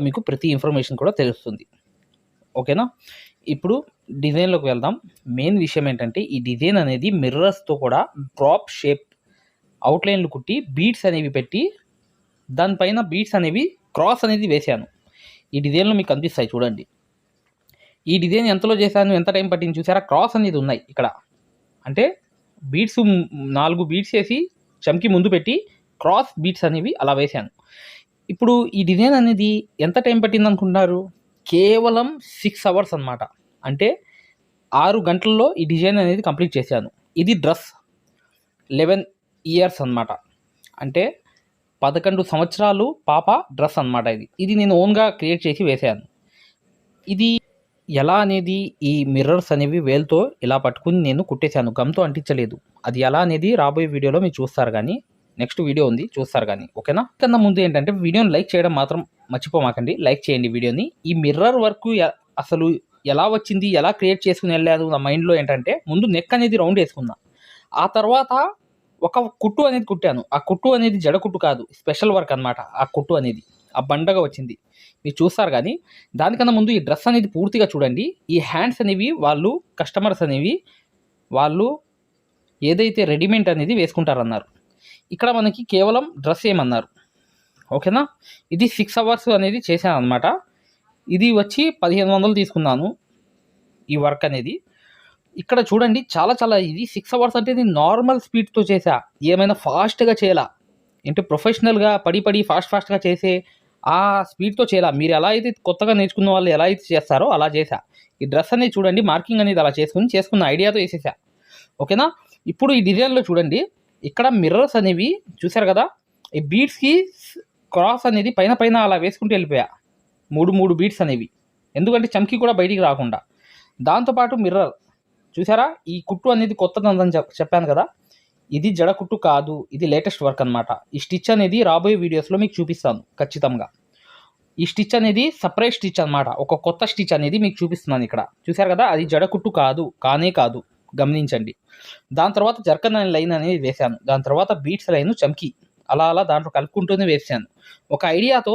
మీకు ప్రతి ఇన్ఫర్మేషన్ కూడా తెలుస్తుంది. ఓకేనా? ఇప్పుడు డిజైన్లోకి వెళ్దాం. మెయిన్ విషయం ఏంటంటే ఈ డిజైన్ అనేది మిర్రర్స్తో కూడా డ్రాప్ షేప్ అవుట్లైన్లు కుట్టి బీడ్స్ అనేవి పెట్టి దానిపైన బీడ్స్ అనేవి క్రాస్ అనేది వేశాను. ఈ డిజైన్లో మీకు కనిపిస్తాయి చూడండి. ఈ డిజైన్ ఎంతలో చేశాను ఎంత టైం పట్టింది చూసారా? క్రాస్ అనేది ఉన్నాయి ఇక్కడ. అంటే బీడ్స్ నాలుగు బీడ్స్ వేసి చమ్కి ముందు పెట్టి క్రాస్ బీడ్స్ అనేవి అలా వేశాను. ఇప్పుడు ఈ డిజైన్ అనేది ఎంత టైం పట్టింది అనుకుంటున్నారు? కేవలం సిక్స్ అవర్స్ అన్నమాట. అంటే ఆరు గంటల్లో ఈ డిజైన్ అనేది కంప్లీట్ చేశాను. ఇది డ్రెస్. లెవెన్ ఇయర్స్ అన్నమాట. అంటే పదకొండు సంవత్సరాలు పాప డ్రెస్ అన్నమాట ఇది. ఇది నేను ఓన్గా క్రియేట్ చేసి వేసాను. ఇది ఎలా అనేది ఈ మిర్రర్స్ అనేవి వేల్తో ఇలా పట్టుకుని నేను కుట్టేశాను. గమ్తో అంటించలేదు. అది ఎలా అనేది రాబోయే వీడియోలో మీరు చూస్తారు కానీ నెక్స్ట్ వీడియో ఉంది చూస్తారు కానీ ఓకేనా? కన్నా ముందు ఏంటంటే వీడియోని లైక్ చేయడం మాత్రం మర్చిపోమాకండి. లైక్ చేయండి వీడియోని. ఈ మిర్రర్ వర్క్ అసలు ఎలా వచ్చింది ఎలా క్రియేట్ చేసుకుని వెళ్ళాను నా మైండ్లో ఏంటంటే ముందు నెక్ అనేది రౌండ్ వేసుకున్నా. ఆ తర్వాత ఒక కుట్టు అనేది కుట్టాను. ఆ కుట్టు అనేది జడ కుట్టు కాదు స్పెషల్ వర్క్ అన్నమాట. ఆ కుట్టు అనేది ఆ బండగా వచ్చింది. మీరు చూస్తారు కానీ దానికన్నా ముందు ఈ డ్రెస్ అనేది పూర్తిగా చూడండి. ఈ హ్యాండ్స్ అనేవి వాళ్ళు కస్టమర్స్ అనేవి వాళ్ళు ఏదైతే రెడీమేడ్ అనేది వేసుకుంటారన్నారు. ఇక్కడ మనకి కేవలం డ్రెస్ ఏమన్నారు? ఓకేనా? ఇది సిక్స్ అవర్స్ అనేది చేశాను అనమాట ఇది వచ్చి పదిహేను వందలు తీసుకున్నాను ఈ వర్క్ అనేది. ఇక్కడ చూడండి చాలా చాలా ఇది సిక్స్ అవర్స్ అంటే నేను నార్మల్ స్పీడ్తో చేసా ఏమైనా ఫాస్ట్గా చేయాలా? అంటే ప్రొఫెషనల్గా పడి పడి ఫాస్ట్ ఫాస్ట్గా చేసే ఆ స్పీడ్తో చేయాలా? మీరు ఎలా అయితే కొత్తగా నేర్చుకున్న వాళ్ళు ఎలా అయితే చేస్తారో అలా చేసా ఈ డ్రెస్ అనేది చూడండి మార్కింగ్ అనేది అలా చేసుకుని చేసుకున్న ఐడియాతో వేసేసా ఓకేనా? ఇప్పుడు ఈ డిజైన్లో చూడండి. ఇక్కడ మిర్రర్స్ అనేవి చూసారు కదా? ఈ బీడ్స్కి క్రాస్ అనేది పైన పైన అలా వేసుకుంటూ వెళ్ళిపోయా. మూడు మూడు బీడ్స్ అనేవి. ఎందుకంటే చమ్కి కూడా బయటికి రాకుండా. దాంతోపాటు మిర్రర్ చూసారా ఈ కుట్టు అనేది కొత్తదని చెప్పాను కదా? ఇది జడ కుట్టు కాదు. ఇది లేటెస్ట్ వర్క్ అనమాట ఈ స్టిచ్ అనేది రాబోయే వీడియోస్లో మీకు చూపిస్తాను ఖచ్చితంగా. ఈ స్టిచ్ అనేది సపరేట్ స్టిచ్ అనమాట ఒక కొత్త స్టిచ్ అనేది మీకు చూపిస్తున్నాను ఇక్కడ. చూసారు కదా? అది జడ కుట్టు కాదు. కానే కాదు. గమనించండి. దాని తర్వాత జర్కన్ అనే లైన్ అనేది వేశాను. దాని తర్వాత బీట్స్ లైన్ చమ్కి. అలా అలా దాంట్లో కలుపుకుంటూనే వేసాను ఒక ఐడియాతో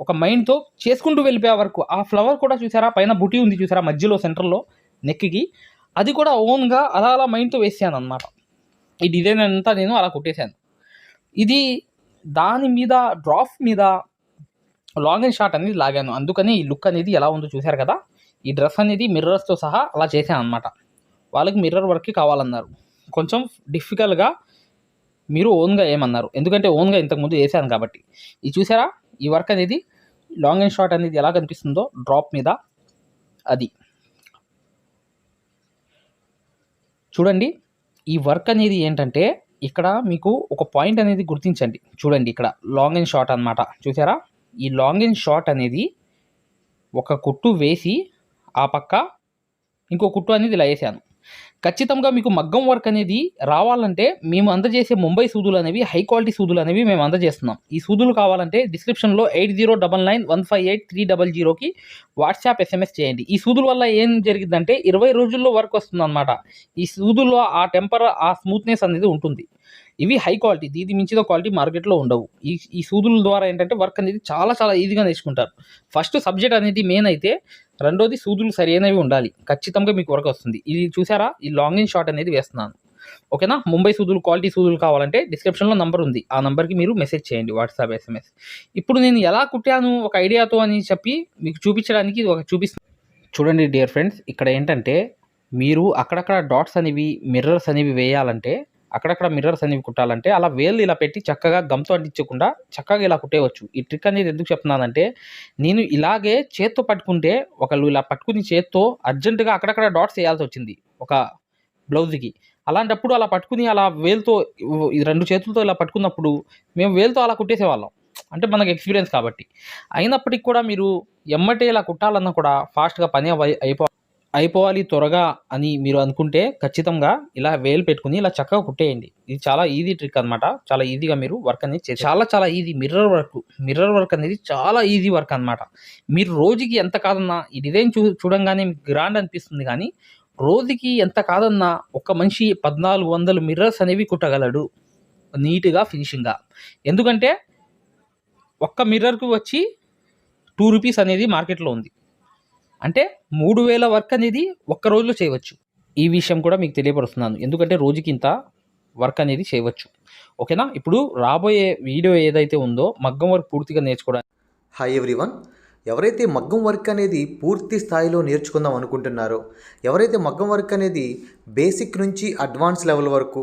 ఒక మైండ్తో చేసుకుంటూ వెళ్ళిపోయే వరకు ఆ ఫ్లవర్ కూడా చూసారా? పైన బుటీ ఉంది చూసారా? మధ్యలో సెంటర్లో నెక్కి అది కూడా ఓన్గా అలా అలా మైండ్తో వేసాను అనమాట ఈ డిజైన్ అంతా నేను అలా కుట్టేశాను ఇది దాని మీద డ్రాఫ్ మీద లాంగ్ అండ్ షార్ట్ అనేది లాగాను. అందుకని ఈ లుక్ అనేది ఎలా ఉందో చూశారు కదా? ఈ డ్రెస్ అనేది మిర్రర్స్తో సహా అలా చేశాను అనమాట వాళ్ళకి మిర్రర్ వర్క్ కావాలన్నారు. కొంచెం డిఫికల్ట్గా మీరు ఓన్గా ఏమన్నారు. ఎందుకంటే ఓన్గా ఇంతకుముందు వేసాను కాబట్టి. ఇది చూసారా? ఈ వర్క్ అనేది లాంగ్ అండ్ షార్ట్ అనేది ఎలా కనిపిస్తుందో డ్రాప్ మీద అది. చూడండి ఈ వర్క్ అనేది ఏంటంటే ఇక్కడ మీకు ఒక పాయింట్ అనేది గుర్తించండి. చూడండి ఇక్కడ లాంగ్ అండ్ షార్ట్ అన్నమాట. చూసారా? ఈ లాంగ్ అండ్ షార్ట్ అనేది ఒక కుట్టు వేసి ఆ పక్క ఇంకో కుట్టు అనేది ఇలా వేసాను. ఖచ్చితంగా మీకు మగ్గం వర్క్ అనేది రావాలంటే మేము అందజేసే ముంబై సూదులు అనేవి హై క్వాలిటీ సూదులు అనేవి మేము అందజేస్తున్నాం. ఈ సూదులు కావాలంటే డిస్క్రిప్షన్లో eight zero double nine one five eight three double జీరోకి వాట్సాప్ ఎస్ఎంఎస్ చేయండి. ఈ సూదుల వల్ల ఏం జరిగిందంటే ఇరవై రోజుల్లో వర్క్ వస్తుందన్నమాట. ఈ సూదుల్లో ఆ టెంపర్ ఆ స్మూత్నెస్ అనేది ఉంటుంది. ఇవి హై క్వాలిటీ దీది మించిన క్వాలిటీ మార్కెట్లో ఉండవు. ఈ ఈ సూదుల ద్వారా ఏంటంటే వర్క్ అనేది చాలా చాలా ఈజీగా నేర్చుకుంటారు. ఫస్ట్ సబ్జెక్ట్ అనేది మెయిన్ అయితే రెండోది సూదులు సరైనవి ఉండాలి. ఖచ్చితంగా మీకు వర్క్ వస్తుంది. ఇది చూసారా? ఈ లాంగ్ అండ్ షార్ట్ అనేది వేస్తున్నాను. ఓకేనా? ముంబై సూదులు క్వాలిటీ సూదులు కావాలంటే డిస్క్రిప్షన్లో నంబర్ ఉంది. ఆ నంబర్కి మీరు మెసేజ్ చేయండి వాట్సాప్ ఎస్ఎంఎస్ ఇప్పుడు నేను ఎలా కుట్టాను ఒక ఐడియాతో అని చెప్పి మీకు చూపించడానికి ఇది ఒక చూపిస్తాను చూడండి డియర్ ఫ్రెండ్స్ ఇక్కడ ఏంటంటే మీరు అక్కడక్కడ డాట్స్ అనేవి మిర్రర్స్ అనేవి వేయాలంటే అక్కడక్కడ మిర్రర్స్ అనేవి కుట్టాలంటే అలా వేలు ఇలా పెట్టి చక్కగా గమ్తో అంటించకుండా చక్కగా ఇలా కుట్టేయవచ్చు ఈ ట్రిక్ అనేది ఎందుకు చెప్తున్నానంటే నేను ఇలాగే చేత్తో పట్టుకుంటే ఒకళ్ళు ఇలా పట్టుకుని చేత్తో అర్జెంటుగా అక్కడక్కడ డాట్స్ వేయాల్సి వచ్చింది ఒక బ్లౌజ్కి అలాంటప్పుడు అలా పట్టుకుని అలా వేలుతో ఈ రెండు చేతులతో ఇలా పట్టుకున్నప్పుడు మేము వేలుతో అలా కుట్టేసేవాళ్ళం. అంటే మనకు ఎక్స్పీరియన్స్ కాబట్టి. అయినప్పటికీ కూడా మీరు ఎమ్మటే ఇలా కుట్టాలన్నా కూడా ఫాస్ట్గా పని అయిపో అయిపోవాలి త్వరగా అని మీరు అనుకుంటే ఖచ్చితంగా ఇలా వేలు పెట్టుకుని ఇలా చక్కగా కుట్టేయండి. ఇది చాలా ఈజీ ట్రిక్ అనమాట చాలా ఈజీగా మీరు వర్క్ అనేది చేసి చాలా చాలా easy mirror work mirror work అనేది చాలా ఈజీ వర్క్ అనమాట మీరు రోజుకి ఎంత కాదన్నా ఈ డిజైన్ చూ చూడంగానే మీకు గ్రాండ్ అనిపిస్తుంది కానీ రోజుకి ఎంత కాదన్నా ఒక మనిషి పద్నాలుగు వందలు మిర్రర్స్ అనేవి కుట్టగలడు నీట్గా ఫినిషింగ్గా. ఎందుకంటే ఒక్క మిర్రర్కు వచ్చి టూ రూపీస్ అనేది మార్కెట్లో ఉంది. అంటే మూడు వేల వర్క్ అనేది ఒక్క రోజులో చేయవచ్చు. ఈ విషయం కూడా మీకు తెలియపరుస్తున్నాను. ఎందుకంటే రోజుకి ఇంత వర్క్ అనేది చేయవచ్చు. ఓకేనా? ఇప్పుడు రాబోయే వీడియో ఏదైతే ఉందో మగ్గం వర్క్ పూర్తిగా నేర్చుకోవడానికి. హాయ్ ఎవ్రీవన్ ఎవరైతే మగ్గం వర్క్ అనేది పూర్తి స్థాయిలో నేర్చుకుందాం అనుకుంటున్నారో ఎవరైతే మగ్గం వర్క్ అనేది బేసిక్ నుంచి అడ్వాన్స్ లెవెల్ వరకు